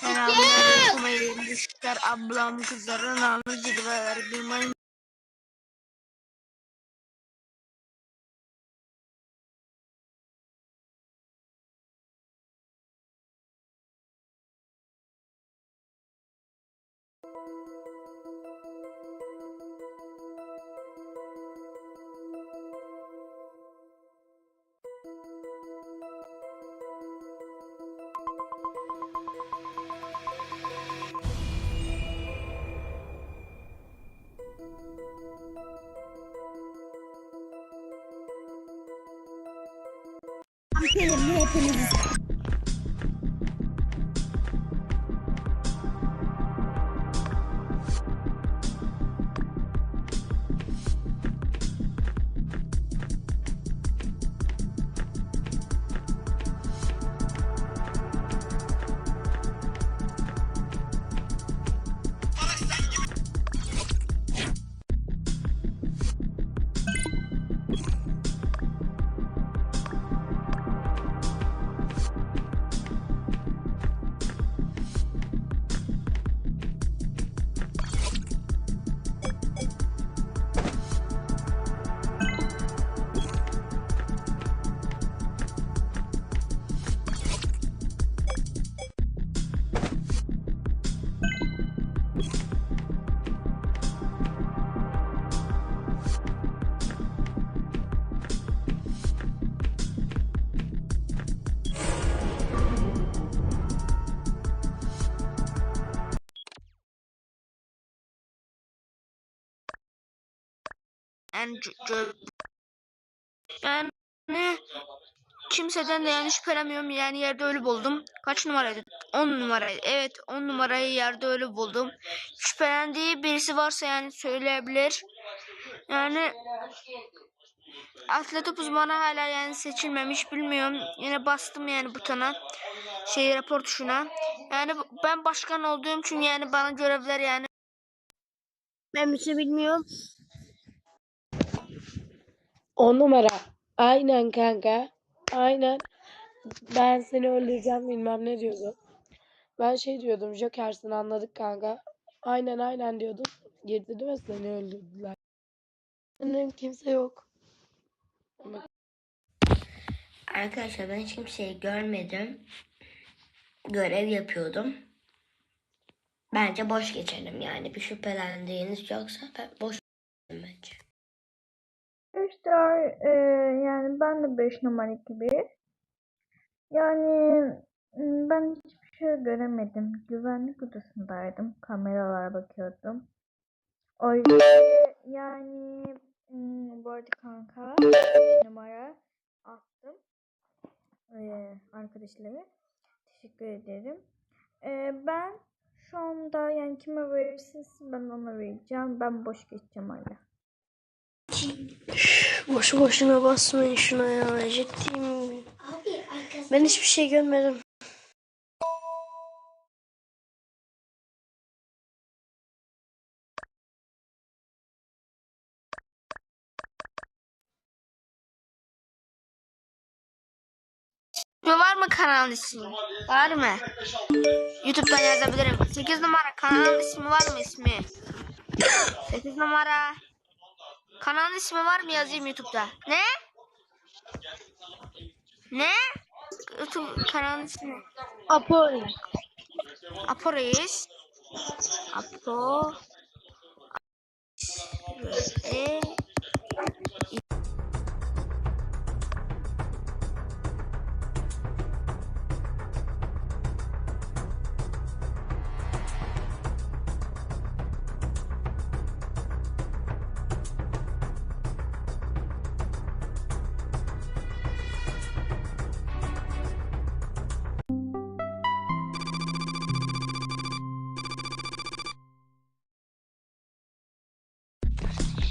Selamünaleyküm. Elimdekiler ablam kızların namı cilveler bilmem Gelin hepiniz. Yani c- yani kimseden de yani şüphelenmiyorum yani yerde ölü buldum. Kaç numaraydı? 10 numaraydı. Evet 10 numarayı yerde ölü buldum. Şüphelendiği birisi varsa yani söyleyebilir. Yani atlet uzmanı hala yani seçilmemiş bilmiyorum. Yine bastım yani butona. Şey rapor tuşuna. Yani ben başkan olduğum için yani bana görevler yani Ben bir şey bilmiyorum. On numara. Aynen kanka. Aynen. Ben seni öldüreceğim bilmem ne diyordu. Ben şey diyordum. Joker'sin anladık kanka. Aynen aynen diyordum. Girdi değil mi seni öldürdüler. Benim kimse yok. Arkadaşlar ben hiç kimseyi görmedim. Görev yapıyordum. Bence boş geçelim yani. Bir şüphelendiğiniz yoksa boş. Arkadaşlar e, yani ben de 5 numara gibi. Yani ben hiçbir şey göremedim. Güvenlik odasındaydım. Kameralara bakıyordum. O yüzden yani bu arada kanka 5 numara attım. E, arkadaşlarıma. Teşekkür ederim. E, ben şu anda yani kime verirsiniz ben ona vereceğim. Ben boş geçeceğim hala. Boşu boşuna basmayın şuna ya. Ciddiyim. Ben hiçbir şey görmedim. Var mı kanalın ismi? Var mı? YouTube'dan yazabilirim. 8 numara kanalın ismi var mı ismi? 8 numara. Kanalın ismi var mı yazayım YouTube'da? Ne? Ne? YouTube kanalın ismi. Apo. Apo Reis. Apo. E.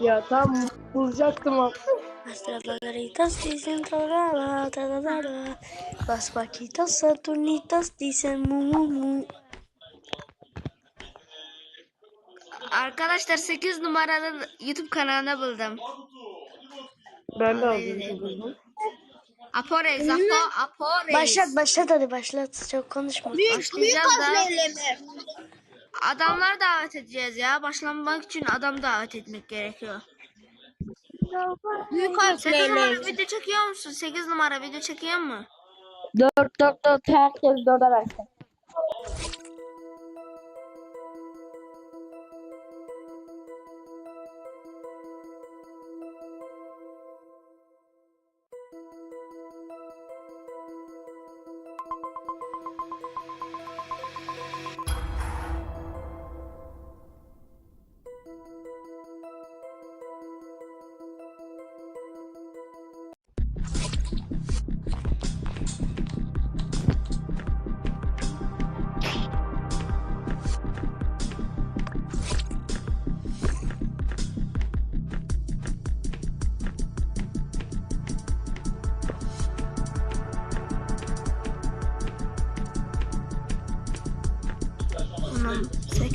Ya tam vuracaktım ama. Dicen. Las vaquitas saturnitas dicen mu mu mu. Arkadaşlar 8 numaralı YouTube kanalına buldum. Ben de aldım. Aporeis, Apo, Aporeis. Başlat başlat hadi başlat. Çok konuşma. Başlayacağız da. Adamlar davet edeceğiz ya. Başlamak için adam davet etmek gerekiyor. Büyük 8 numara video çekiyor musun? 8 numara video çekiyor mu? 4 4 4 herkes 4'e versin.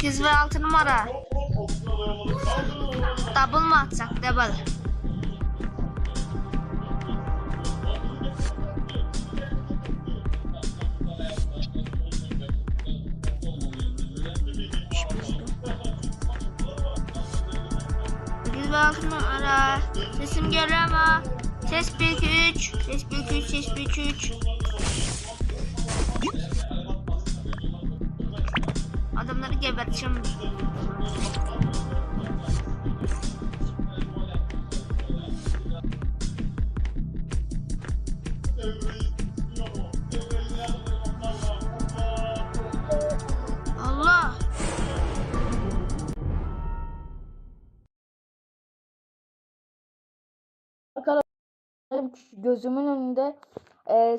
8 ve 6 numara. Double mı atsak? Double. Altı numara. Sesim geliyor? Ses 1 2 3. Ses 1 2 3. Ses 1 2 3. geberteceğim. Allah. Gözümün önünde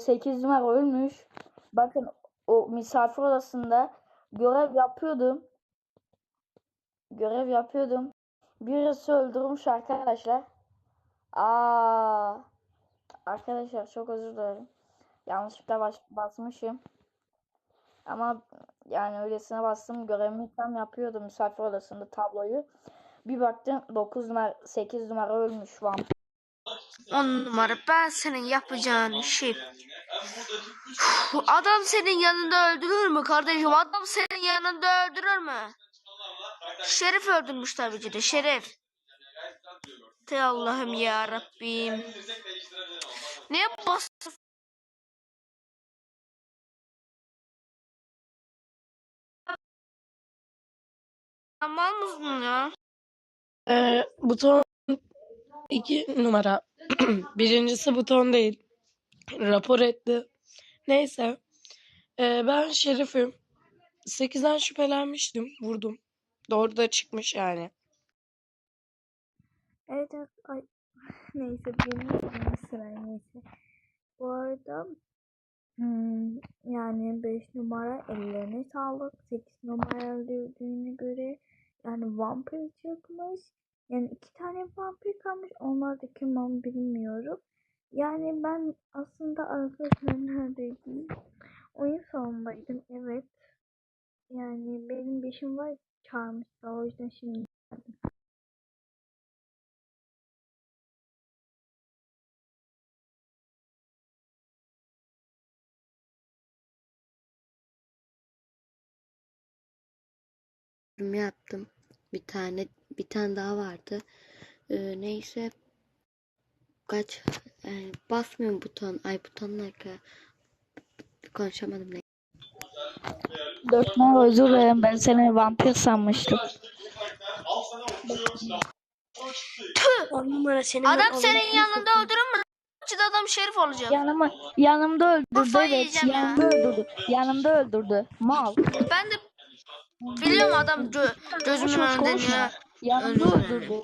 8 numara ölmüş. Bakın o misafir odasında görev yapıyordum. Görev yapıyordum. Birisi öldürmüş arkadaşlar. Aa, arkadaşlar çok özür dilerim. Yanlışlıkla bas basmışım. Ama yani öylesine bastım. Görevimi tam yapıyordum misafir odasında tabloyu. Bir baktım 9 numara 8 numara ölmüş vampir. 10 numara ben senin yapacağın işi. Adam senin yanında öldürür mü kardeşim? Adam senin yanında öldürür mü? Şerif öldürmüş tabii ki de Şerif. Te Allah'ım ya Rabbim. Niye bastın? Mal mısın ya? Ee, buton iki numara. Birincisi buton değil. Rapor etti. Neyse. Ee, ben şerifim. 8'den şüphelenmiştim. Vurdum. Doğru da çıkmış yani. Evet. Ay. Neyse benim sıra neyse. Bu arada hmm, yani 5 numara ellerine sağlık. 8 numara öldürdüğüne göre yani vampir çıkmış. Yani iki tane vampir kalmış. Onlar da kim bilmiyorum. Yani ben aslında arkadaşlar neredeydim? Oyun salonundaydım. Evet. Yani benim bir işim var çağırmışlar. O yüzden şimdi Yorum yaptım. Bir tane bir tane daha vardı. Ee, neyse kaç yani basmıyorum buton. Ay buton ne ki? Konuşamadım ne. Dört numara özür dilerim ben seni vampir sanmıştım. On numara senin Adam senin yanında öldürür mü? Çide adam şerif olacak. Yanıma, yanımda öldürdü Kafayı evet. yiyeceğim ya. Yanımda öldürdü. Yanımda öldürdü. Mal. Ben de biliyorum adam gö gözümün Konuşma, önünde konuşma. ya. Yanımda Öldürdü. öldürdü.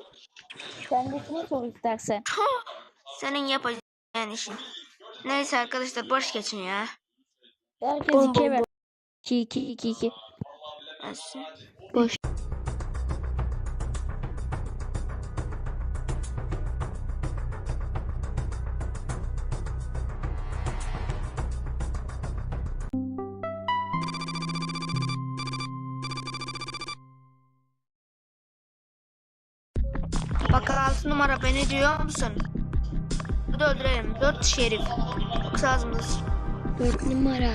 Kendisini sor istersen. Senin yapacağın işin. Neyse arkadaşlar boş geçin ya. Herkes ikiye ver. 2 2 2 2. Gelsin. Boş. Bak altı numara beni duyuyor musun? Bu da öldürelim. Dört şerif. Yoksa ağzımıza, Dört numara.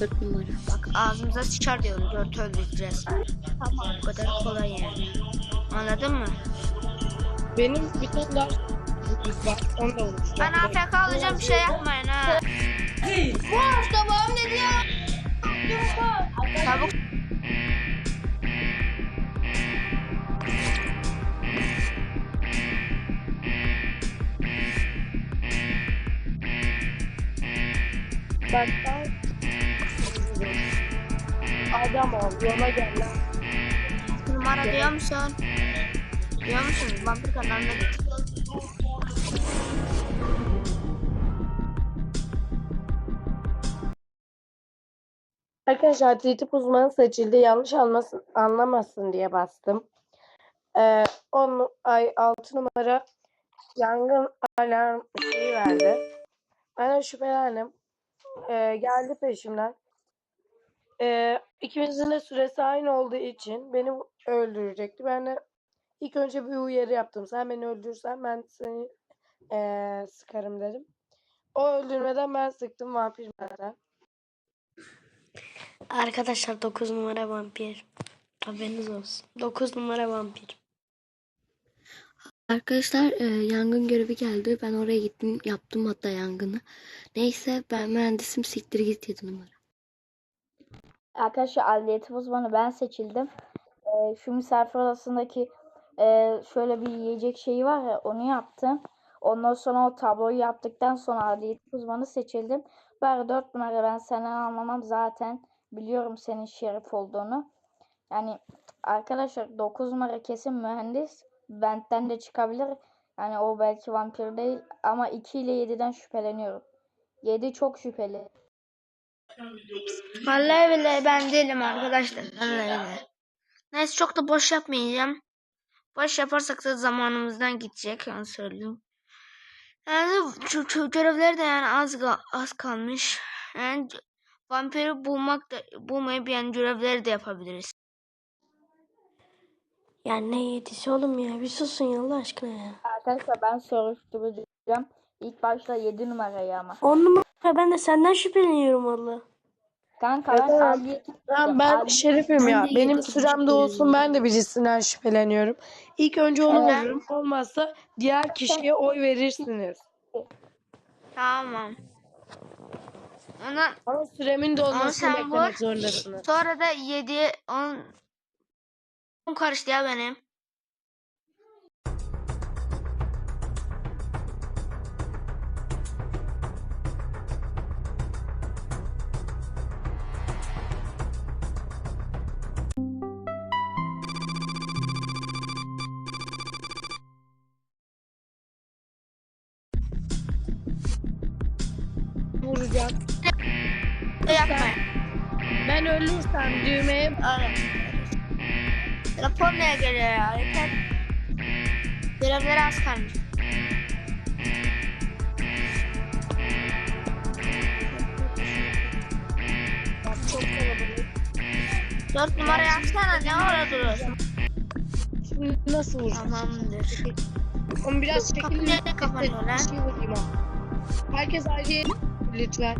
Dört numara. bak ağzımıza sıçar diyorum. Dört öldüreceğiz. Tamam. Bu kadar kolay yani. Anladın mı? Benim bir tane daha var. Onu da unuttum. Ben AFK alacağım bir şey yapmayın ha. Boş tamam ne diyor? Çabuk. Bak ben... Adam ol. Yola gel lan. Numara diyor musun? Diyor musun? Vampir kanalına git. Arkadaşlar titip uzmanı seçildi. Yanlış almasın, anlamasın diye bastım. Ee, 10 ay 6 numara yangın alarm şeyi verdi. Ben de şüphelendim. Ee, geldi peşimden. Ee, ikimizin de süresi aynı olduğu için beni öldürecekti. Ben de ilk önce bir uyarı yaptım. Sen beni öldürürsen ben seni ee, sıkarım dedim. O öldürmeden ben sıktım vampir zaten. Arkadaşlar 9 numara vampir. Haberiniz olsun. 9 numara vampir. Arkadaşlar e, yangın görevi geldi. Ben oraya gittim. Yaptım hatta yangını. Neyse ben mühendisim. Siktir git yedi numara. Arkadaşlar adliyetim uzmanı ben seçildim. Ee, şu misafir odasındaki e, şöyle bir yiyecek şeyi var ya onu yaptım. Ondan sonra o tabloyu yaptıktan sonra adliyetim uzmanı seçildim. Bari 4 numara ben senden anlamam zaten. Biliyorum senin şerif olduğunu. Yani arkadaşlar 9 numara kesin mühendis. Benden de çıkabilir. Yani o belki vampir değil ama 2 ile 7'den şüpheleniyorum. 7 çok şüpheli. Vallahi billahi ben değilim arkadaşlar. Vallahi billahi. Neyse çok da boş yapmayacağım. Boş yaparsak da zamanımızdan gidecek. Onu söyleyeyim. Yani görevler de yani az az kalmış. Yani vampiri bulmak da bulmayıp yani görevleri de yapabiliriz. Ya ne yedisi oğlum ya. Bir susun ya Allah aşkına ya. Arkadaşlar ben soruşturacağım. İlk başta 7 numarayı ama. 10 numara ben de senden şüpheleniyorum valla. Kanka ben Evet. Ben, ben Adli- şerifim ya. Ben de Benim süremde olsun ben de birisinden şüpheleniyorum. İlk önce onu Evet. vururum. Olmazsa diğer kişiye oy verirsiniz. Tamam. Ona Ama süremin dolmasını sen beklemek zorundasınız. sonra da 7 10 10 karıştı ya benim. Vuracağım. Yapmayın. Ben ölürsem düğmeye Öyle. Neye geliyor ya? Yeter. Görevleri az kalmış. çok kalabalık. Dört numara yapsana ne orada duruyorsun? Şimdi nasıl vuracağım? Tamamdır. Onu biraz nereye kapanıyor lan? Bir şey vurayım ha. Herkes ayrı lütfen.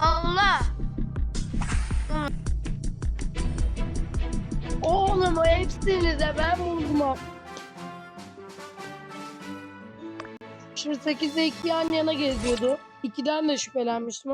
Allah! Oğlum o hepsinize ben vurdum o. Şimdi 8'de 2 yan yana geziyordu. 2'den de şüphelenmiştim